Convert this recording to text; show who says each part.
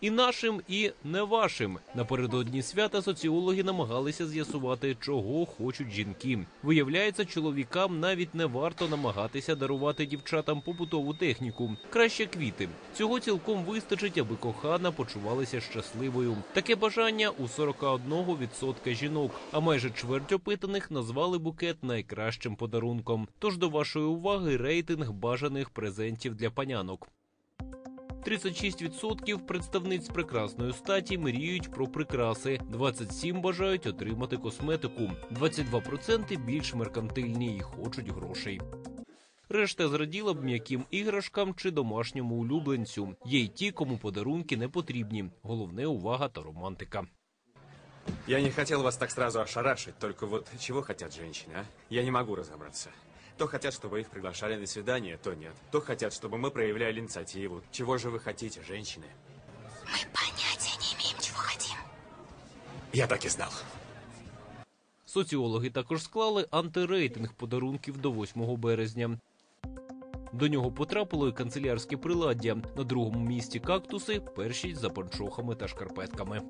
Speaker 1: І нашим, і не вашим. Напередодні свята соціологи намагалися з'ясувати, чого хочуть жінки. Виявляється, чоловікам навіть не варто намагатися дарувати дівчатам побутову техніку. Краще квіти. Цього цілком вистачить, аби кохана почувалася щасливою. Таке бажання у 41% жінок, а майже чверть опитаних назвали букет найкращим подарунком. Тож до вашої уваги рейтинг бажаних презентів для панянок. 36% представниць прекрасної статі мріють про прикраси, 27% бажають отримати косметику, 22% більш меркантильні і хочуть грошей. Решта зраділа б м'яким іграшкам чи домашньому улюбленцю. Є й ті, кому подарунки не потрібні. Головне увага та романтика.
Speaker 2: Я не хотел вас так сразу ошарашить, только вот чего хотят женщины, а? Я не могу разобраться. То хотят, чтобы их приглашали на свидание, то нет. То хотят, чтобы мы проявляли инициативу. Чего же вы хотите, женщины?
Speaker 3: Мы понятия не имеем, чего хотим.
Speaker 2: Я так и знал.
Speaker 1: Соціологи також склали антирейтинг подарунків до 8 березня. До нього потрапило і канцелярське приладдя. На другому місці кактуси, перші за панчохами та шкарпетками.